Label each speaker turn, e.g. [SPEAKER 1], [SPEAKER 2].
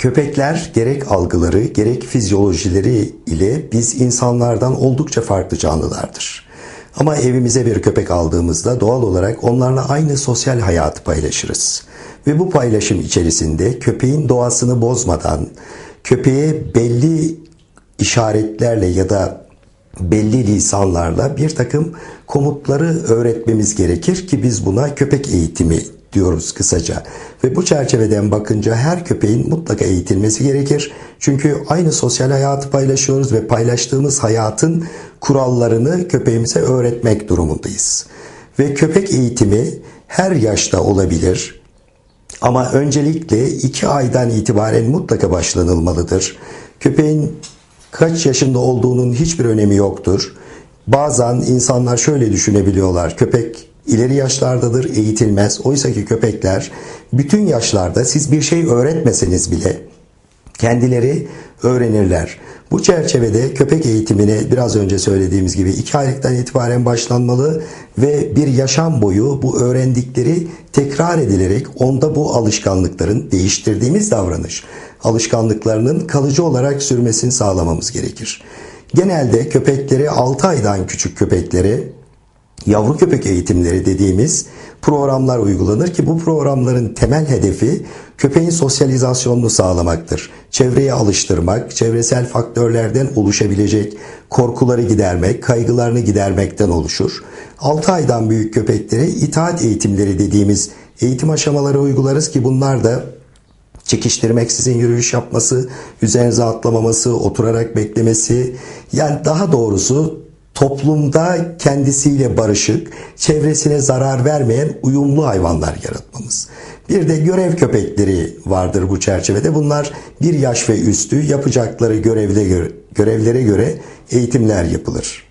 [SPEAKER 1] Köpekler gerek algıları gerek fizyolojileri ile biz insanlardan oldukça farklı canlılardır. Ama evimize bir köpek aldığımızda doğal olarak onlarla aynı sosyal hayatı paylaşırız. Ve bu paylaşım içerisinde köpeğin doğasını bozmadan, köpeğe belli işaretlerle ya da belli lisanlarla bir takım komutları öğretmemiz gerekir ki biz buna köpek eğitimi diyoruz kısaca. Ve bu çerçeveden bakınca her köpeğin mutlaka eğitilmesi gerekir. Çünkü aynı sosyal hayatı paylaşıyoruz ve paylaştığımız hayatın kurallarını köpeğimize öğretmek durumundayız. Ve köpek eğitimi her yaşta olabilir. Ama öncelikle 2 aydan itibaren mutlaka başlanılmalıdır. Köpeğin kaç yaşında olduğunun hiçbir önemi yoktur. Bazen insanlar şöyle düşünebiliyorlar. Köpek ileri yaşlardadır, eğitilmez. Oysa ki köpekler bütün yaşlarda siz bir şey öğretmeseniz bile kendileri öğrenirler. Bu çerçevede köpek eğitimine biraz önce söylediğimiz gibi 2 aylıktan itibaren başlanmalı ve bir yaşam boyu bu öğrendikleri tekrar edilerek onda bu alışkanlıkların değiştirdiğimiz davranış alışkanlıklarının kalıcı olarak sürmesini sağlamamız gerekir. Genelde köpekleri 6 aydan küçük köpeklere yavru köpek eğitimleri dediğimiz programlar uygulanır ki bu programların temel hedefi köpeğin sosyalizasyonunu sağlamaktır. Çevreye alıştırmak, çevresel faktörlerden oluşabilecek korkuları gidermek, kaygılarını gidermekten oluşur. 6 aydan büyük köpeklere itaat eğitimleri dediğimiz eğitim aşamaları uygularız ki bunlar da çekiştirmeksizin yürüyüş yapması, üzerinize atlamaması, oturarak beklemesi, yani daha doğrusu toplumda kendisiyle barışık, çevresine zarar vermeyen uyumlu hayvanlar yaratmamız. Bir de görev köpekleri vardır bu çerçevede. Bunlar bir yaş ve üstü yapacakları görevle, görevlere göre eğitimler yapılır.